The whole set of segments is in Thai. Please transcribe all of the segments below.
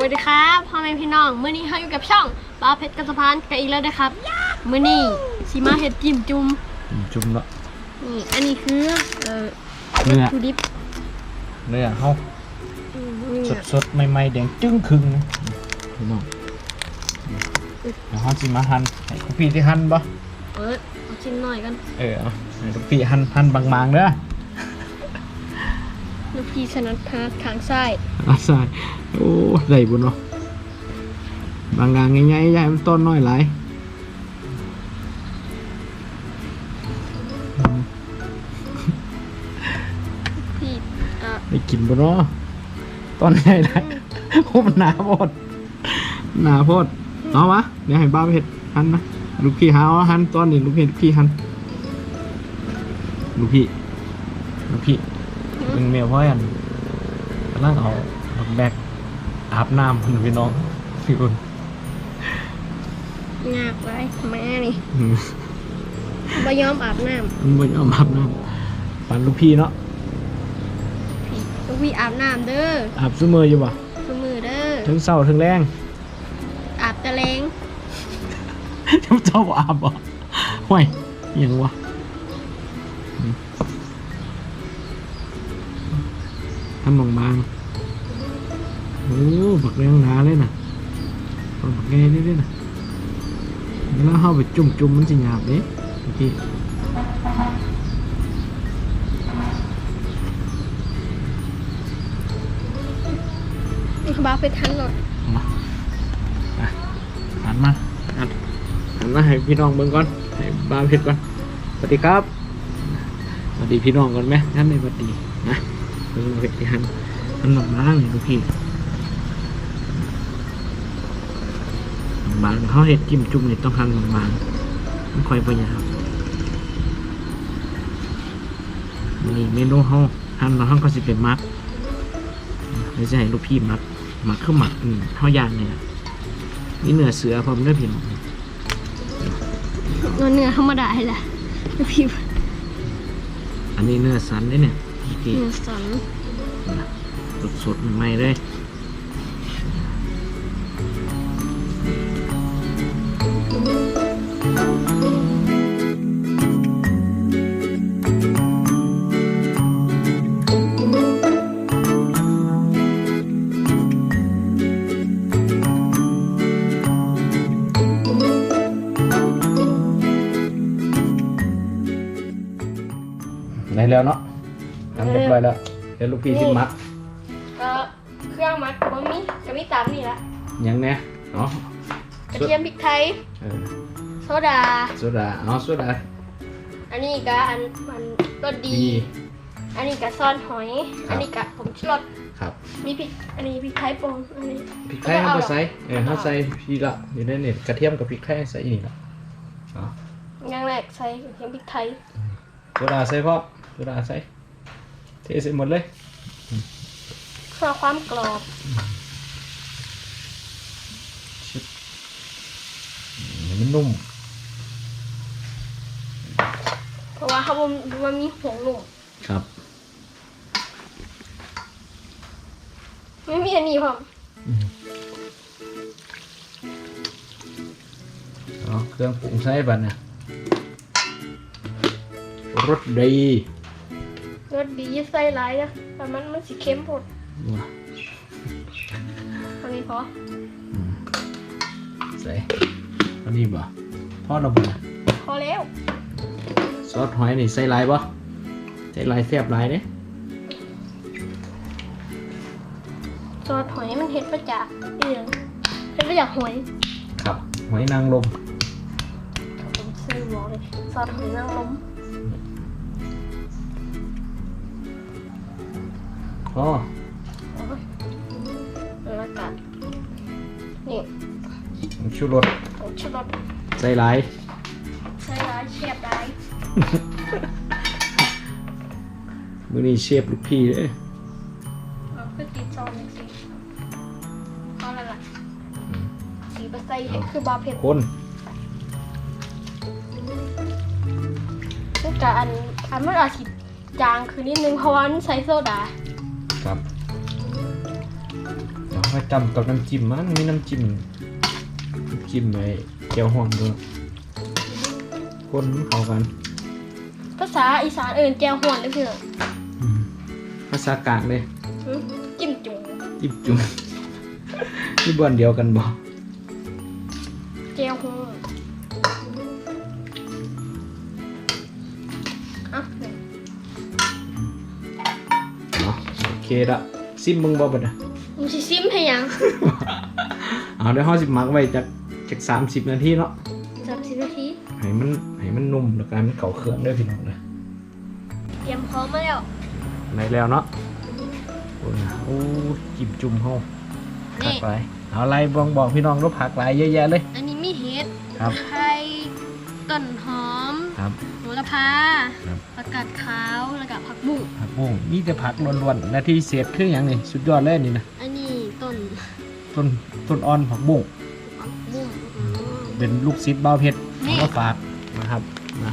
วัสดีครับพ่อแม่พี่น้องมื้อนี้เราอยู่กับช่องปลาเพชรกระสะพานกันอีกแล้วนะครับมื้อนี้สีมาเห็ดจิ้มจุ่มจุ่มเนาะนี่อันนี้คือเอ่อเนื้อทูดิบเนื้อเฮาอืมนี่สดสดๆใหม่ๆแดงจึ้งครึ่งพี่น้องเดี๋ยวเฮาสิมาหั่นให้ลูกพี่ที่หั่นบ่เปิดเอาชิ้นหน่อยกันเออเอาให้ลูกพี่หั่นหั่นบางๆเด้อลูก พี่ชนัดพาทางซ้ายอาใส่โอ้ได้บุญเนาะบางงานง่ายๆยายมันต้นน้อยหลายอืมพี่เอ่อได้กินบุญเนาะต้นใหญ่ได้โอ้มันหนาโพดหนาโพดเอาวะเดี๋ยวให้บ้าไปเห็ดหั่นนะลูกพี่หาเอาหั่นต้นนี่ลูกพี่ลูกพี่หั่นลูกพี่ลูกพี่ เป็นเมียพ่อยันกำลังเอาบักแบกอาบน้ำคุณพี่น้องพี่คุณยากไรแม่นี่อืมบ่ยอมอาบน้มันบ่ยอมอาบน้ำปันลูกพี่เนาะำพี่ลูกพี่อาบน้ำเด้ออาบซุมืออยู่บ่ทุกมือเด้อถึงเศร้าถึงแรงอาบตะแลงเจ้าเจ้าบ่อาบบ่ห่วยอิหยังวะ ทำบางบางๆโอ้บักแรงหนาเลยน่ะเอาบักแง่นี่ด้วยน่ะแล้วเข้าไปจุ่มจุ่มๆมันจะหยาบเด้ลูกพี่บ้าเพชรทันหน่อยมาอะหันมาหันหันมาให้พี่น้องเบิ่งก่อนให้บาเพชรก่อนสวัสดีครับสวัสดีพี่น้องก่อนไหมงั้นในสวัสดีนะ เบิ่งเพชรที่หันหันหลังมาเลยลูกพี่บางเขาเห็ดจิ้มจุ่มเนี่ยต้องหันบางๆมันค่อยประหยัดนี่เมนูเขาหันแล้วเขาก็สิเป็นมักเดี๋ยวจะให้ลูกพี่มักหมักคือหมักอืมเท่ายางเนี่ยนี่เนื้อเสือพร้อมด้วยพี่น้องเนื้อเนื้อธรรมดาแหละลูกพี่อันนี้เนื้อสันเด้เนี่ย พี่เนื้อสันสดสดๆใหม่ๆเลยได้แล้วเนาะ แล้วเดี๋ยวลูกพี่ที่มักก็เครื่องมัดบะหมี่จะมีตามนี่ละยังเนี่ยเนาะกระเทียมพริกไทยเออโซดา โซดาเอาโซดาอันนี้ก็อันมันรสดีดีอันนี้ก็ซอนหอยครับอันนี้ก็ผมชูรสครับ มีพริกอันนี้พริกไทยป่นอันนี้พริกไทยเขาก็ใส่เออเขาใส่พี่ละอยู่ในเนี่ยกระเทียมกับพริกไทยใส่อีนี่ละเนาะอย่างแรกใส่กระเทียมพริกไทยโซดาใส่พ่อโซดาใส่ เทใส่หมดเลยเพื่อความกรอบ ชิบอืมมันนุ่มเพราะว่าเขาบ่มันมีผงหนุ่มครับ ไม่มีอันนี้ผมเอาเครื่องปรุงใส่บัดเนี่ยรสดี รสดีใส่หลายนะแต่มันมันสีเข้มผดว้าเท่านี้พออืมใส่อันนี้บ่ทอดเราบ่เนี่ยพอแล้วซอสหอยนี่ใส่หลายบ่ใส่หลายแซ่บหลายเด้ซอสหอยมันเห็ดมาจากเอียงเห็ดมาจากหอยครับหอยนางรมผมซื้อบอกเลยซอสหอยนางรม อ๋อโอ้ยแล้วก็นี่ผงชูรสผมชูรสใส่หลายใส่ร้ายเชียบได้มื้อนี้เชฟลูกพี่เด้เราคือติดซอนสิพอแล้วล่ะสีบะไซเห็ดคือบาเผ็ดคนซึ่งกับอันอันมันอาจสิจางคือนิดนึงเพราะว่ามันใส่โซดา มาจำกับน้ำจิ้มมันมีน้ำจิ้มน้ำจิ้มไอ้เจียวหอมด้วยคนเข้ากัน ภาษาอีสานเอื่นแจวหวนเลยเพื่อนอืมภาษากลางเลยหึจิ้มจุ่มจิ้มจุ่มที่บ้านเดียวกันบ่แจวหวนอะเนาะโอเคละซิมมึงบ่บัดน่ะ มึงสิซิมให้ยังเอาเดี๋ยวเฮาสิหมักไว้จักจัก30นาทีเนาะสามสิบนาทีให้มันให้มันนุ่มแล้วก็ให้มันเข้าเครื่องเด้อพี่น้องเด้อเตรียมพร้อมมาแล้วไหนแล้วเนาะโอ้ยโอ้จิ้มจุ่มเฮาผันี่กหลายเอาอะไรบอกบอกพี่น้องรู้ผักหลายเยอะแยะเลย อันนี้มีเห็ดครับไข่ต้นหอมครับ โหระพาครับ ผักกาดขาวแล้วก็ผักบุ้งผักบุ้งมีแต่ผักล้วนๆและที่เศษคืออย่างนี้สุดยอดเลยนี่นะอันนี้ต้น ต้นต้นอ่อนผักบุ้งผักบุ้งอืมเป็นลูกศิษย์บ้าวเพชรนี่เอามาฝากนะครับนะ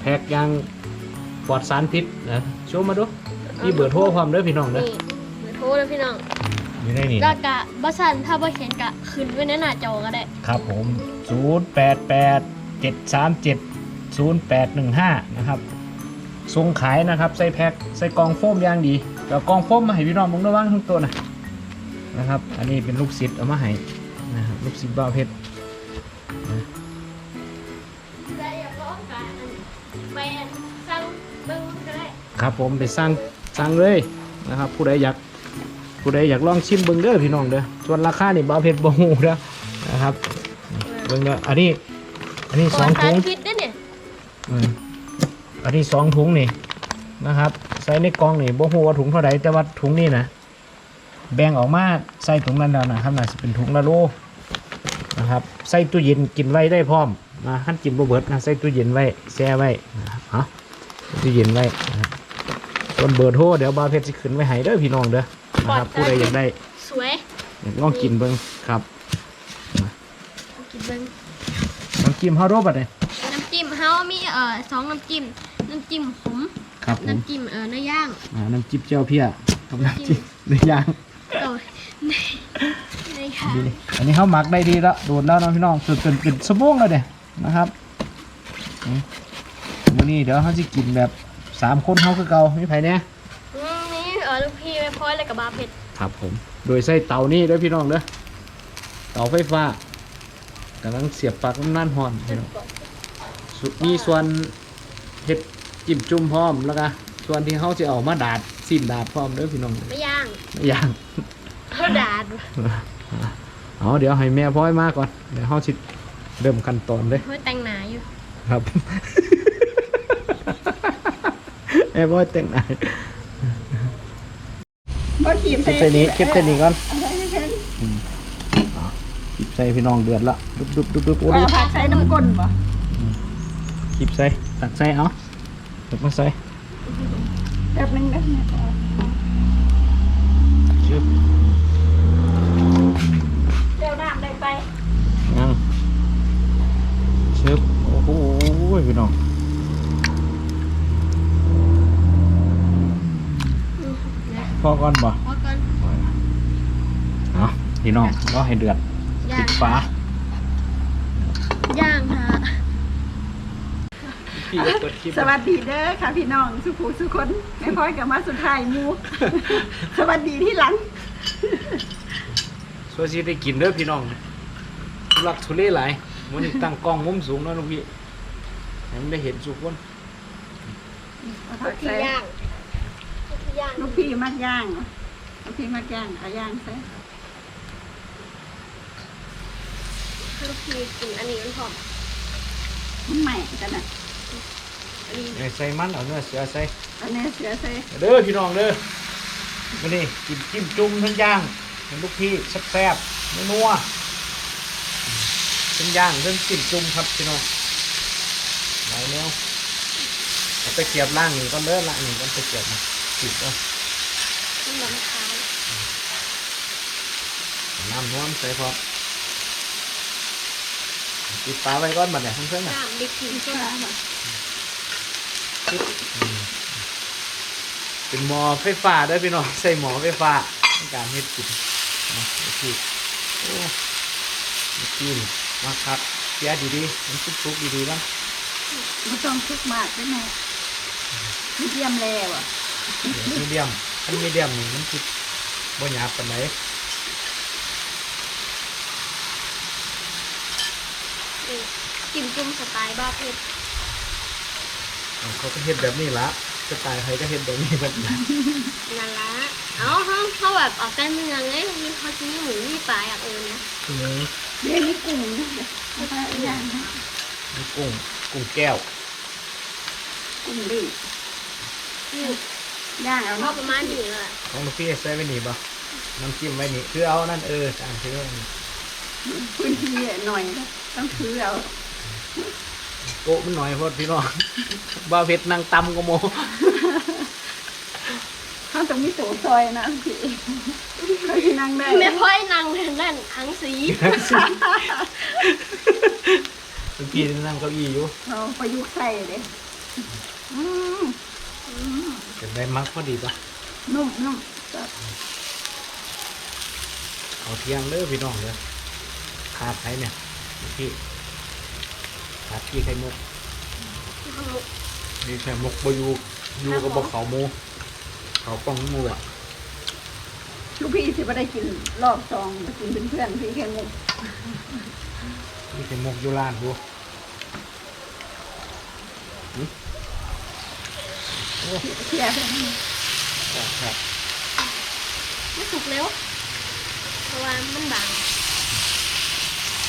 แพ็กอยางปลอดสารพิษนะโชว์มาดูนี่เบอร์โทรความเด้อพี่น้องเด้อนี่เบอร์โทรเลยพี่น้องอยู่ในนี่แล้วกะบัสันถ้าบ่เขียนกะขึ้นไว้ในหน้าจอก็ได้ ครับผม 0 8 8 7 3 7 0 8 1 5 นะครับส่งขายนะครับ ใส่แพ็คใส่กล่องโฟมอย่างดีเดี๋ยวกล่องโฟมมาให้พี่น้องมึงระวังทุกตัวนะ นะครับ อันนี้เป็นลูกศิษย์เอามาให้นะครับลูกศิษย์บ้าวเพชรได้อยากลองกันไปสั่งเบิ่งก็ได้ครับผมไปสั่งสั่งเลยนะครับ ผู้ใดอยากผู้ใดอยากลองชิมเบิ้งเด้อพี่น้องเด้อส่วนราคานี่บ้าวเพชรบ่ฮู้เด้อนะครับเบิ้งเด้ออันนี้ อันนี้ก่สออนงสาถุรงพิษได้เนี่ยอืมอันนี้สองถุงนี่นะครับ ใส่ในกล่องนี่บ่ฮู้ว่าถุงเท่าไหร่แต่ว่าถุงนี่นะ แบ่งออกมาใส่ถุงนั้นแล้วนะครับน่าจะเป็นถุงละโลนะครับใส่ตู้เย็นกินไว้ได้พร้อมนะขั้นกินบ่เบิดนะใส่ตู้เย็นไว้แช่ไว้นะครับเอาใส่ตู้เย็นไว้นะครับส่วนเบอร์โทรเดี๋ยวบาเพชรสิขึ้นไว้ให้เด้อพี่น้องเด้อนะครับผู้ใดอยากได้สวยอยากลองกินเบิ่งครับเอากินเบิ่งน้ำจิ้มเฮาโรบัดเนี่ยน้ำจิ้มเฮามีเอ่อสองน้ำจิ้มน้ำจิ้มขมครับผมน้ำจิ้มเอ่อเนื้อย่างอ่าน้ำจิ้มเจียวเพียกับน้ำจิ้มเนื้อย่าง โอ้ยในในค่ะดีเลยอันนี้เขาหมักได้ดีแล้วโดนแล้วเนาะพี่น้องสุดเป็นเป็นสมองแล้วเด้นะครับอืมมื้อนี้เดี๋ยวเขาจะกินแบบสามคนเขาคือเก่าไม่ไผเนี่ยอืมนี่เอ่อลูกพี่ไม่พอยเลยกับบาเผ็ดครับผม โดยใส่เตานี่เด้อพี่น้องเด้อเตาไฟฟ้ากำลังเสียบปลั๊กน้ำนั่นหอนพี่น้องสุมีส่วนเห็ดจิ้มจุ่มพร้อมแล้วก็ส่วนที่เขาจะเอามาดาด สิ้นดาดพร้อมเด้อพี่น้องไม่ย่างอย่างเขาด่าดูเอาเดี๋ยวให้แม่พ้อยมาก่อนเดี๋ยวเขาสิเริ่มขั้นตอนเลยเฮ้ยแต่งหนาอยู่ครับแม่พ่อเต้นไหนบ่ขีมเก็บใส่นี้เก็บใส่นี้ก่อนเอาใส่ให้เพิ่นคลิปใส่พี่น้องเดือดละดุบดุบดุบดุบโอ้เอาดุผักใส่น้ำก้นบ่คลิปใส่ตักใส่เอาตักมาใส่ แป๊บนึงนะแม่ขอชึบเดี๋ยวน้ำได้ไปยังชึบโอ้โหพี่น้องพอก่อนบ่พอก่อนเอาพี่น้องรอให้เดือดย่าปิงดฝา ย่างค่ะ พี่เปิดคลิปสวัสดีเด้อค่ะพี่น้องสุภูสุคนแม่พ้อยกับมาสุดท้ายหมู สวัสดีที่หลัง สวัสดีได้กินเด้อพี่น้องทุลักทุเลหลายมันนี้ตั้งกล้องมุมสูงเนาะลูกพี่ให้มันได้เห็นสุกคนเอาลูผักกพี่ใส่ย่างลูกพี่ย่างลูกพี่มักย่างลูกพี่มักย่างเอาย่างใส่ลูกพี่กินอันนี้มันหอมมันใหม่กันน่ะอันนี้ เอาใส่มันเอาเนื้อเสือใส่อันนี้เสือใส่เด้อพี่น้องเด้อมันนี่กินจิ้มจุ่มทั้งย่างทั้งลูกพี่แซ่บๆนัวๆทั้งย่างทั้งจิ้มจุ่มครับพี่น้องไหนแนวเอาไปเกียบล่างนี่ก็เด้อล่างนี่ก็ไปเกียบมาจิบเอามันน้ำขาวน้ำนวลใส่พอปิดฝาไว้ก่อนบัดเนี่ยเพื่อนๆน่ะย่างบิ๊กทีโซดา เป็นหม้อไฟฟ้าเด้อพี่น้องใส่หม้อไฟฟ้าในการเฮ็ดกินนะโอเคโอ้โอเคมาครับเสียดีๆมันซุกๆดีๆบ้างไม่ต้องทุกข์มากได้ไหมมีเยี่ยมแล้วอะมีเดียมมันมีเดียมนี่มันคือบ่หยาบปานไหนนี่กินจุ่มสไตล์บ้าเพชร เขาก็เฮ็ดแบบนี้ละสไตล์ใครก็เฮ็ดแบบนี้แบบนั้นนั่นละเอาเขาเขาแบบออกแต่เมืองไงมีเขาจะมีหมูมีปลาอย่างอื่นนะทีนี้เดี๋ยวนี้กุ้งนะเอาไปอย่างนะมีกุ้งกุ้งแก้วกุ้งดินี่ย่างเอาเขาเนาะประมาณนี้แหละของลูกพี่ใส่ไว้นี่บ่น้ำจิ้มไว้นี่คือเอานั่นเออตามที่ว่านี่พื้นที่หน่อยนะต้องถือเอา โต๊ะมันหน่อยโพดพี่น้องบ่าวเพชรนั่งตำก็โมเขาต้องมีโถซอยนะพี่เขาที่นั่งได้ไม่พ่อยนางนั่นทั้งสีลูกพี่นั่งเก้าอี้อยู่เขาประยุกต์ใส่เลยอืมอืมเป็นได้มักพอดีปะนุ่มนุ่มเอาเที่ยงเด้อพี่น้องเด้อขาดไผเนี่ยลูกพี่ ขาดพี่ไข่มุกนี่ไข่มุกบ่อยู่อยู่กับบ่เขาหมูเขาป้องหมูอะลูกพี่สิบ่ได้กินรอบสองมากินเป็นเพื่อนพี่แค่มุกนี่ไข่มุกอยู่ร้านดูหึโอ้เที่ยวครับไม่สุกแล้วเพราะว่ามันบาง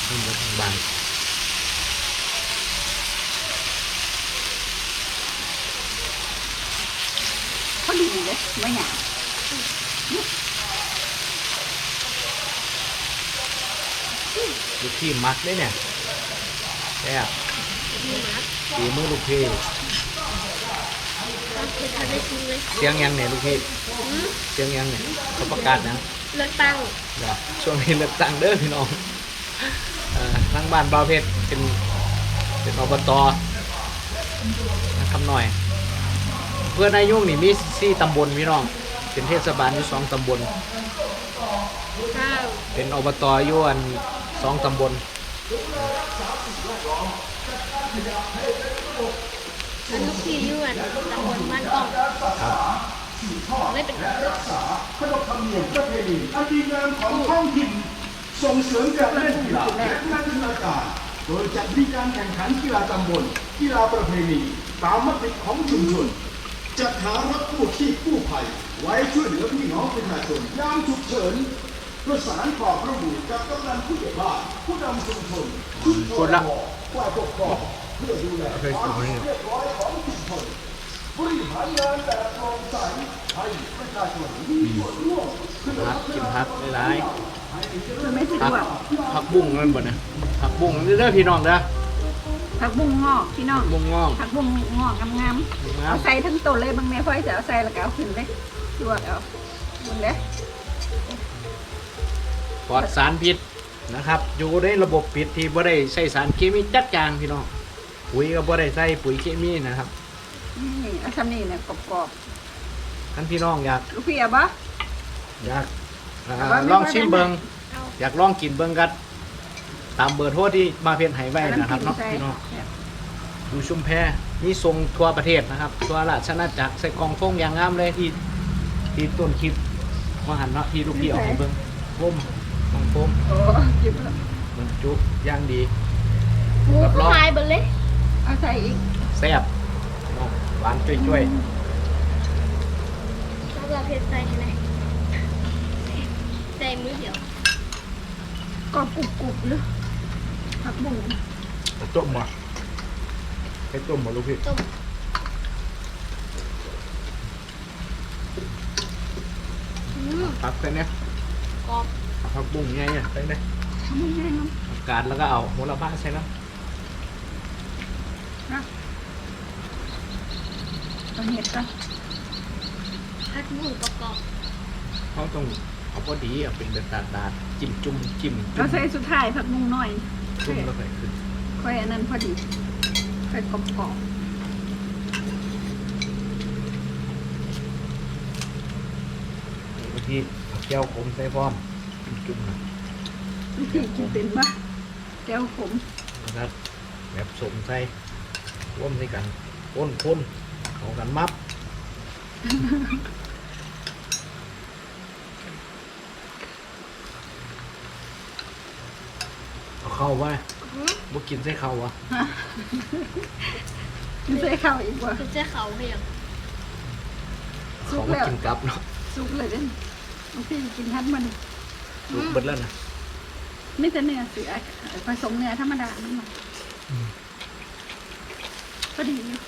นี่มันทางบาง เขาดีเลยไม่หยาบลูกพี่มักได้เนี่ยแซ่บมีหนักฝีมือลูกพี่เราเคยทำได้ชิมเลยเสียงยังเนี่ยลูกพี่อืมเสียงยังเนี่ยเขาประกาศนะเลือกตั้งเดี๋ยวช่วงนี้เลือกตั้งเด้อพี่น้องเอ่อทางบ้านบ่าวเพชรเป็นเป็นอบตนะครับหน่อย เพื่อนอายุนี่มีสี่ตำบลพี่น้อง เป็นเทศบาลอยู่สองตำบลข้าวเป็นอบตอยู่อันสองตำบลอันลูกพี่อยวนตำบลบ้านกล้องครับไม่เป็นขนบธรรมเนียมประเพณีอันดีงามของท้องถิ่นส่งเสริมการเล่นกีฬาและนักกีฬาการโดยจัดมีการแข่งขันกีฬาตำบลกีฬาประเพณีตามมติของชุมชน จัดหารถกู้ชีพกู้ภัย ไว้ช่วยเหลือพี่น้องประชาชนยามฉุกเฉินประสานความร่วมมือกับกำนันผู้ใหญ่บ้านผู้นำชุมชนชุมชคนนละฝ่ายปกครองเพื่อดูแลความเรียบร้อยของชุมชนบริหารงานแบบโปร่งใสให้ประชาชนมีส่วนร่วมเพื่อพักกินพักหลายมันไม่สะๆดพักวกพักบุ้งนั่นบ่เนี่ยพักบุ้งนี่เด้อพี่น้องเด้อ ผักบุ้งงอกพี่น้องบุ้งงอกผักบุ้งงอกงามงามๆเอาใส่ทั้งต้นเลยบางแม่พ่อยจะเอาใส่แล้วก็เอาขึ้นเลยลวกเอาหมดเลยปลอดสารพิษนะครับ อยู่ในระบบปิดที่บ่ได้ใส่สารเคมีจัดจางพี่น้องปุ๋ยก็บ่ได้ใส่ปุ๋ยเคมีนะครับนี่เอาทำนี่เนี่ยกรอบท่านพี่น้องอยากๆลูกพี่เอาปะอยากอ่าแต่ว่าไม่ลองชิมค่อยได้เบิงเอาอยากลองกินเบิงกันตามเบอร์โทรที่มาเพียนไหไว้นะครับเนาะใส่พี่น้องเนี่ยอยู่ชุมแพมีทรงทั่วประเทศนะครับทั่วราชอาณาจักรใส่กล่องฟงอย่างงามเลยที่ที่ต้นคลิปมาหันเนาะที่ลูกพี่เอาให้เบิงพุ่มกล่องฟงโอ้จิบแล้วมันจุย่างดีหมูรับรองหายไปเลยเอาใส่อีกแซ่บพี่น้องหวานจ้วยแล้วก็เพชรใส่ที่ไหนใส่มือเดียวก็กรุบกรุบๆเลย ผักบุ้งๆต้มบ่ให้ต้มบ่ลูกพี่ต้มอืมผักใส่เนี่ยกรอบผักบุ้งไงเนี่ยใส่เนี่ยทำไม่ได้เนาะผักกาดแล้วก็เอาโหระพาใส่น้ต้องเห็ดก็ผัดหมูกรอบำเขาต้องเอาพอดีเอาเป็นแบบดาดๆจิ้มจุ่มจิ้มจุ่เรามใส่สุดท้ายผักบุ้งหน่อย จุ่มแล้วใส่ขึ้นค่อยอันนั้นพอดีค่อยกรอบกรอบบางทีเอาแก้วขมใส่พร้อมจุ่มๆนะวิธีกินเป็นปะแก้วขมนะครับ แบบสมใส่ร่วมใส่กันพ่นพ่นเอากันมับ เอาเข้าไว้บ่กินใส่เข้าวะไม่ใช่ข้าวอีกว่าคือเจ้าเขาเพียงสุเขากมาแล้วกินกลับเนาะสุกเลยเด้นบางทีกินทัดมันลูกเบิดแล้วนะไม่แต่เนื้อเสือผสมเนื้อธรรมดานั่นหรอกก็ดีอยู่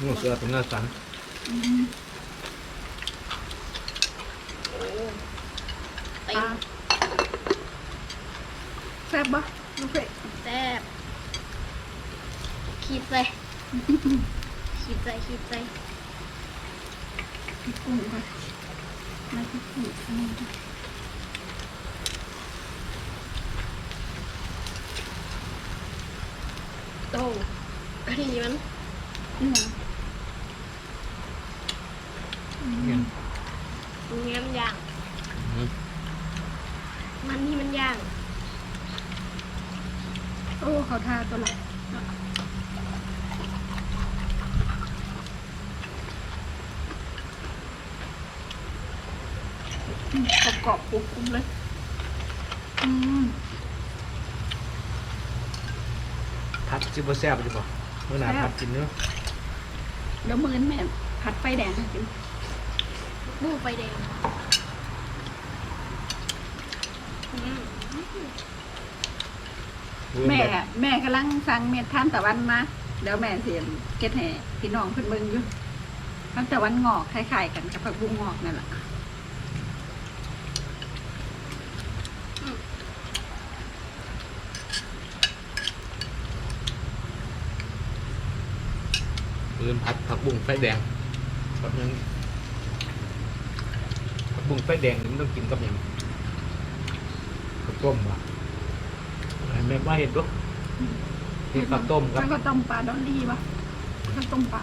งูเสือเป็นเนื้อสันอืมเต็ปลามแซ่บปะ ลูกเฟะแซ่บขีดเลยขีดใจขีดใจพริกกุ้งก่อนน้ำพริกกุ้งอันนี้ก่อนโอ้อันนี้มันนี่ไงเนี่ยมันเงี้ยมนย่างอืมมันนี่มันย่าง โอ้เขาทาตัวละอืมกรอบๆกรุบๆเลย อืมผัดจิบแซ่บจิบ่เมื่อหนาแซ่บผัดกินเนื้อเดี๋ยวมือนแม่ผัดไฟแดงให้กินบูไฟแดงอืม แม่แม่กำลังสั่งเม็ดท่านตะวันมาเดี๋ยวแม่เสียเก็ดให้พี่น้องเพิ่นเบิ่งอยู่ท่านตะวันงอกคล้ายๆกันกับผักบุ้งงอกนั่นแหละปืนผัดผักบุ้งไฟแดงแบบนึงผักบุ้งไฟแดงนี่มันต้องกินกับหยังข้าวต้มว่ะ อะไรแม่ว่าเห็นด้วยนี่ข้าวต้มครับแล้วก็ต้มปลาดอลลี่ปะข้าวต้มปลา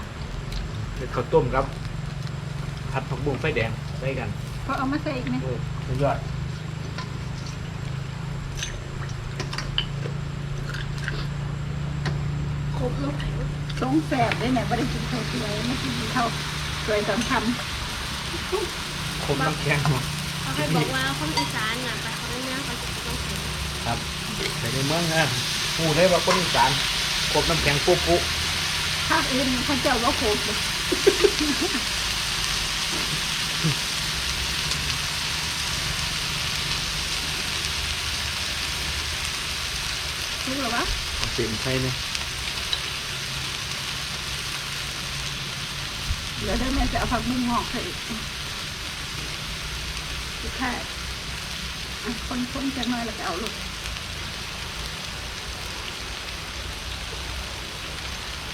เห็ดข้าวต้มครับผัดผักบุ้งไฟแดงใส่กันเพราะเอามาใส่อีกไหมโอ้สุดยอดครบลูกไข่สงแสบได้ไหนไม่ได้กินข้าวสวยไม่กินข้าวสวยสำคัญคมน้ำแข็งเนาะเขาให้บอกว่าคนอีสานน่ะไปเขาเนื้อเขาจะต้องใส่ ครับ แต่ในเมืองนะหูได้ว่าคนอีสานคมน้ำแข็งปุ๊บปุ๊บภาคอื่นเขาเจ้าว่าโคตรเลยรู้หรอวะเอาเสียมใส่เนี่ยเดี๋ยวได้แม่จะเอาผักบุ้งงอกใส่อีกสุดท้ายอะคนๆจะน้อยแล้วก็เอาลูก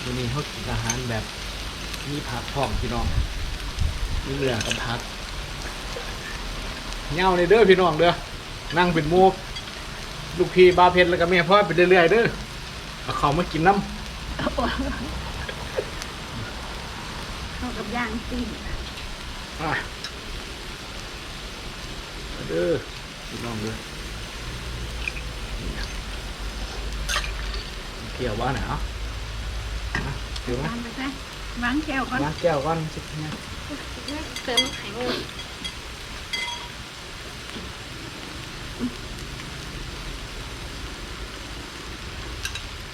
วันนี้เขากินอาหารแบบมีผักพร้อมพี่น้องมีเรือกับผักเงาในเด้อพี่น้องเด้อนั่งเป็นหมูลูกพี่บาเพชรแล้วก็แม่พ่อไปเรื่อยๆเด้อเอาเขาวมากินน้ำเข้ากับย่างซีนอะเด้อพี่น้องเด้อนี่นะเกี่ยวว่าหนาว นะเดี๋ยวนะวางไปซะวางแก้วก่อนล้างแก้วก่อนสิเนี่ยเติมไข่งู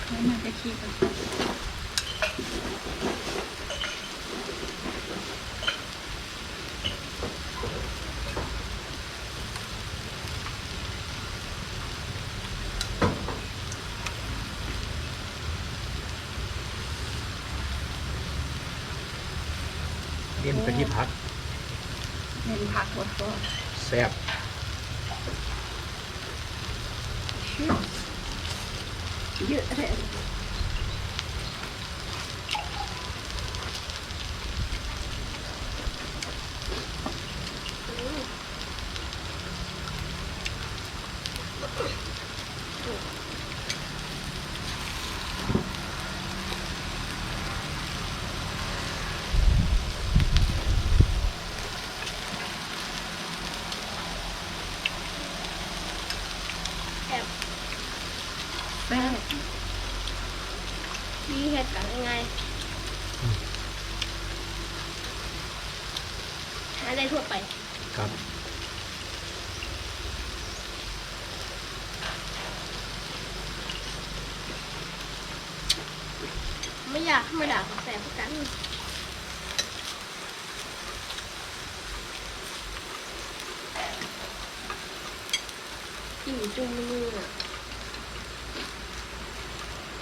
แล้วมันจะขี้ก่อน ที่พัก ไม่อยากธรรมดากับแสบกันกินจุ่มมือน่ะ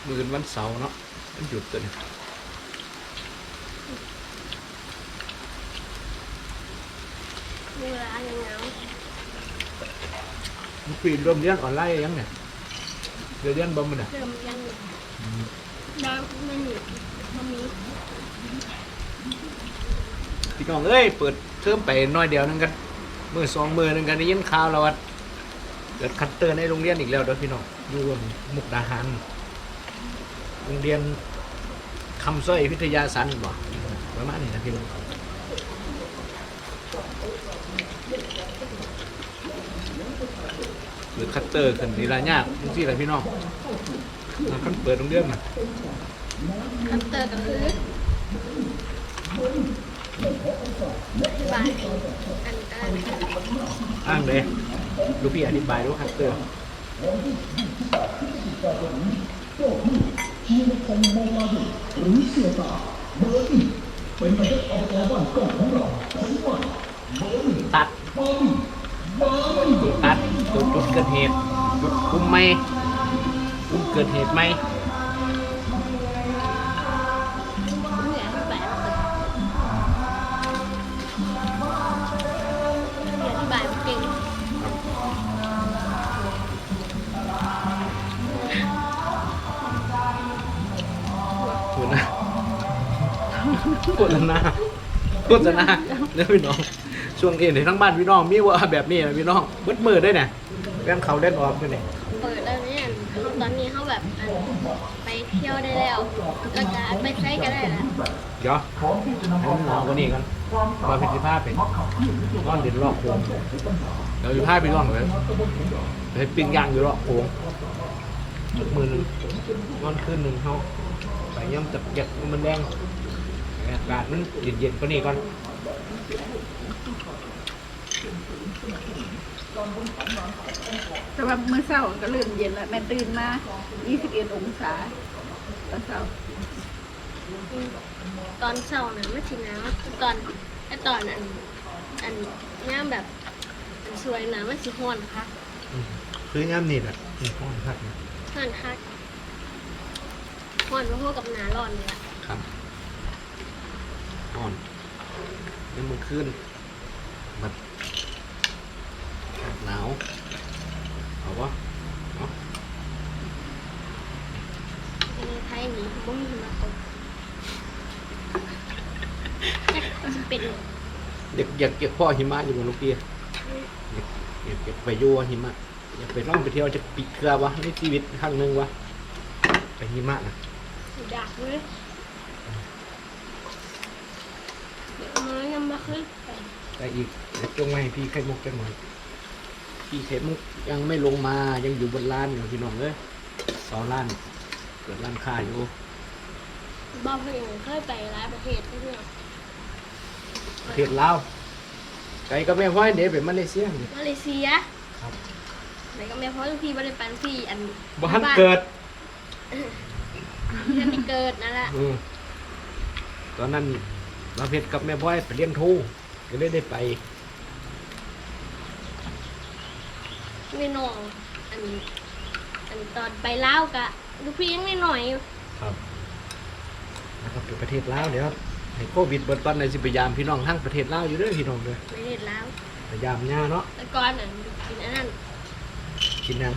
มือวันเสาร์เนาะมันหยุดตัวนี้ เวลายังเงา มันปีนรวมเรียนออนไลน์ยังเนี่ยเดี๋ยวเรียนบ่มันอ่ะ เริ่มยังได้ไม่หนีมันมี น้องเอ้ยเปิดเทอมไปหน้อยเดียวนึงกันมือสองมือนึงกันได้ยินข่าวแล้วว่าเกิดคัตเตอร์ในโรงเรียนอีกแล้วเด้อพี่น้องอยู่มุกดาหารโรงเรียนคำสร้อยพิทยาสันบ่ประมาณนี้นะพี่น้องหรือคัตเตอร์ขึ้นนี่ละยากจริงๆแหละพี่น้องมันคันเปิดโรงเรียนน่ะคัตเตอร์ก็คือ บายอันอันอ้างเลยลูกพี่อธิบายดูคัตเตอร์ตัดตัดจุดจุดเกิดเหตุจุดคุมไหมคุมเกิดเหตุไหม ฆษณาโฆษณาเนี่ยพี่น้อง ช่วงนี้ในทั้งบ้านพี่น้องมีว่าแบบนี้นะพี่น้องเบิดมือได้เนี่ยเล่นเขาเล่นออกด้วยเนี่ยเปิดแล้วเนี่ยตอนนี้เขาแบบอันไปเที่ยวได้แล้วแล้วก็ไปใช้ก็ได้แล้วเดี๋ยวให้มันหนาวกว่านี้กันมาพิธีภาพเป็นก้อนเด่นรอบโค้งเดี๋ยวพิพาพไปร่องเลยเดี๋ยวปิ้งย่างอยู่รอบโค้งมือหนึ่งนอนคืนหนึ่งเขาไปย่ำจับเก็บมันแดง อากาศมันเย็นๆกว่านี้ก่อนแต่ว่ามื้อเช้าก็เริ่มเย็นแล้วแม่ตื่นมา21องศาตอนเช้าตอนเช้านะไม่ชินนะตอนไอตอนอันอันย่ามแบบอันสวยนะมันสิฮ้อนค่ะคือย่ำนี่แหละนี่ห้องพักนะฮ้อนค่ะฮ้อนมาพวกกับหนาร้อนเลยอะครับ อ่อนยังมือขึ้นแบบอากาศหนาวเอาวะเอาในไทยนี้บ่มีหิมะตกแต่จะเป็นอยากอยากเก็บพ่อหิมะอยู่บนลูกพี่อยากอยากเก็บไปอยูหิมะอยากไปล่องไปเที่ยวจะปีเกลือวะในชีวิตครั้งหนึ่งวะไปหิมะนะดักเลยเดี๋ยวมันยังมาขึ้นไป แต่อีกเดี๋ยวจงไว้ให้พี่ไข่มุกจังหน่อยพี่ไข่มุกยังไม่ลงมายังอยู่บนร้านอยู่พี่น้องเอ้ยสองร้าน เกิดร้านค้าอยู่บ้าเพื่อนเคยไปหลายประเทศเพื่อนประเทศลาวไกลก็ไม่พ้อยเดี๋ยวไปมาเลเซียนี่มาเลเซียครับไหนก็ไม่เพราะพี่ไม่ได้ปันพี่อันบ้านเกิดท่านได้เกิดนั่นแหละอืมตอนนั้น มาเพชรกับแม่พ้อยไปเรียนโทก็เลยได้ไปไม่น้องอันอันตอนไปเล่าวกะลูกพี่ยังไม่หน่อยอยู่ครับแล้วก็ไปประเทศลาวเดี๋ยวให้โควิดเบิดตอนในสิพยายามพี่น้องทั้งประเทศลาวอยู่เด้อพี่น้องเด้อประเทศลาวพยายามย่าเนาะแต่ก่อนอันกินอันนั้นกินยัง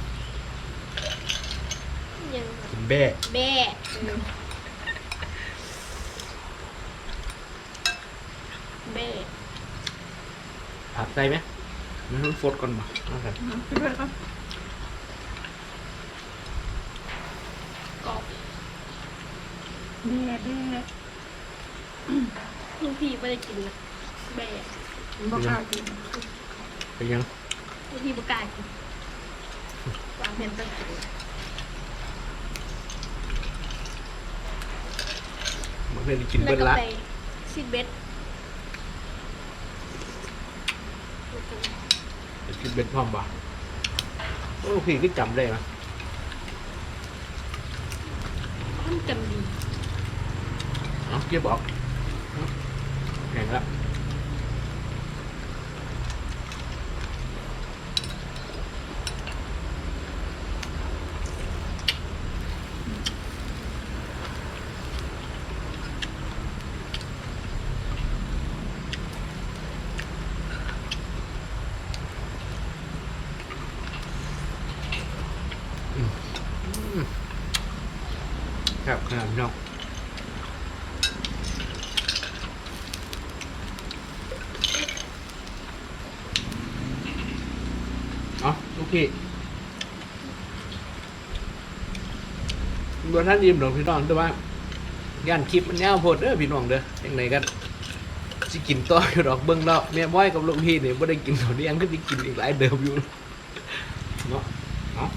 ยังกินแบ่แบ่ เออแบ่ผักใส่ไหมมันฟดก่อนบ่เอาครับไปด้วยครับกรอบแม่แม่ลูกพี่ไม่ได้กินนะแบ่บ่กล้ากินเป็นยังลูกพี่ประกล้าศกินหวานเพชรต้องกินมันเป็นกินแล้เบิวดก็ละไปซีดเบส กิน เบิดพร้อมบ่โอ้พี่ก็จำได้ไหมมันจำดีเนาะเกียบอกแข่งละ ครับขนาดนี้เนาะเนาะโอเคบนท่านยิ้มหรอกพี่น้องแต่ว่าย่านคลิปมันยาวโพดเด้อพี่น้องเด้อยังไงกันสิกินต่ออยู่ดอกเบิ้งแล้วแม่บ้อยกับลูกพี่เนี่ยไม่ได้กินเท่านี้ยังก็ได้กินอีกหลายเดิมอยู่เนาะเนาะ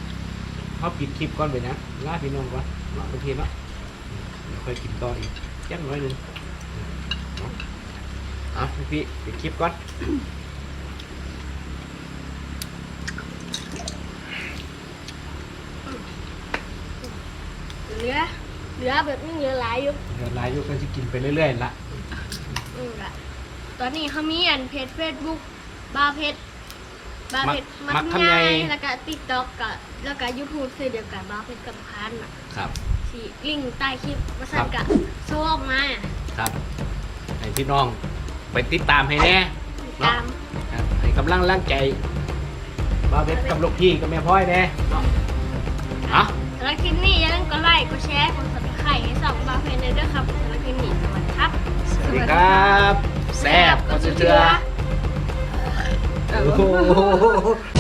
เขาปิดคลิปก่อนไปนะลาพี่น้องก่อนเนาะโอเคเนาะ ค่อยกินต่ออีกจักหน้อยหนึงเนาะเอาพี่ปิดคลิปก่อนเหลือเหลือแบบนี้เหลือหลายอยู่เดี๋ยวไลฟ์อยู่ก็จะกินไปเรื่อยๆละอืมละตอนนี้เขามีอันเพจเฟซบุ๊กบาเพจบาเพจมัมักกทำไงง่ายแล้วก็ติ๊กต็อกกับแล้วก็ยูทูบสื่อเดียวกันบาเพจกับพันอะ ครับ สีลิงก์ใต้คลิปมาสั่นกับโซ่ออกมาครับ ให้พี่น้องไปติดตามให้แน่ตามครับให้กำลังร่างใจบ้าวเพชรกับลูกพี่กับแม่พ่อยแน่เนาะเอาสำหรับคลิปนี้อย่าลืมกดไลค์กดแชร์กด subscribe ให้สองบาเพจในด้วยครับสำหรับคลิปนี้สวัสดีครับ สวัสดีครับแซ่บก็เชื่อเออโอ้โห